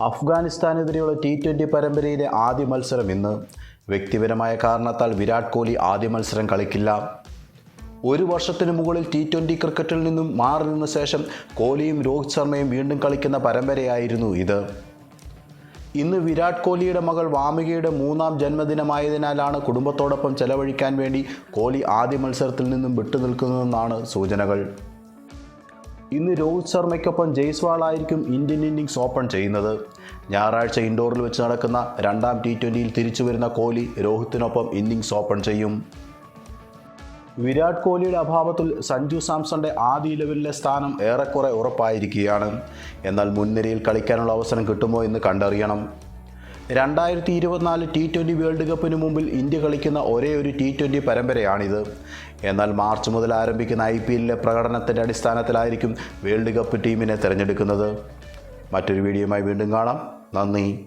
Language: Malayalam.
അഫ്ഗാനിസ്ഥാനെതിരെയുള്ള ടി ട്വന്റി പരമ്പരയിലെ ആദ്യ മത്സരം ഇന്ന്. വ്യക്തിപരമായ കാരണത്താൽ വിരാട് കോഹ്ലി ആദ്യ മത്സരം കളിക്കില്ല. ഒരു വർഷത്തിന് മുകളിൽ ടി ട്വന്റി ക്രിക്കറ്റിൽ നിന്നും മാറി നിന്ന ശേഷം കോഹ്ലിയും രോഹിത് ശർമ്മയും വീണ്ടും കളിക്കുന്ന പരമ്പരയായിരുന്നു ഇത്. ഇന്ന് വിരാട് കോഹ്ലിയുടെ മകൾ വാമികയുടെ മൂന്നാം ജന്മദിനമായതിനാലാണ് കുടുംബത്തോടൊപ്പം ചെലവഴിക്കാൻ വേണ്ടി കോഹ്ലി ആദ്യ മത്സരത്തിൽ നിന്നും വിട്ടുനിൽക്കുന്നതെന്നാണ് സൂചനകൾ. ഇന്ന് രോഹിത് ശർമ്മയ്ക്കൊപ്പം ജയ്സ്വാൾ ആയിരിക്കും ഇന്ത്യൻ ഇന്നിംഗ്സ് ഓപ്പൺ ചെയ്യുന്നത്. ഞായറാഴ്ച ഇൻഡോറിൽ വെച്ച് നടക്കുന്ന രണ്ടാം ടി ട്വന്റിയിൽ തിരിച്ചു വരുന്ന കോഹ്ലി രോഹിത്തിനൊപ്പം ഇന്നിംഗ്സ് ഓപ്പൺ ചെയ്യും. വിരാട് കോഹ്ലിയുടെ അഭാവത്തിൽ സഞ്ജു സാംസന്റെ ആദ്യ ലെവലിലെ സ്ഥാനം ഏറെക്കുറെ ഉറപ്പായിരിക്കുകയാണ്. എന്നാൽ മുൻനിരയിൽ കളിക്കാനുള്ള അവസരം കിട്ടുമോ എന്ന് കണ്ടറിയണം. രണ്ടായിരത്തി ഇരുപത്തിനാല് ടി ട്വന്റി വേൾഡ് കപ്പിന് മുമ്പിൽ ഇന്ത്യ കളിക്കുന്ന ഒരേ ഒരു ടി ട്വന്റി പരമ്പരയാണിത്. എന്നാൽ മാർച്ച് മുതൽ ആരംഭിക്കുന്ന ഐ പി എല്ലിലെ പ്രകടനത്തിന്റെ അടിസ്ഥാനത്തിലായിരിക്കും വേൾഡ് കപ്പ് ടീമിനെ തിരഞ്ഞെടുക്കുന്നത്. മറ്റൊരു വീഡിയോയുമായി വീണ്ടും കാണാം. നന്ദി.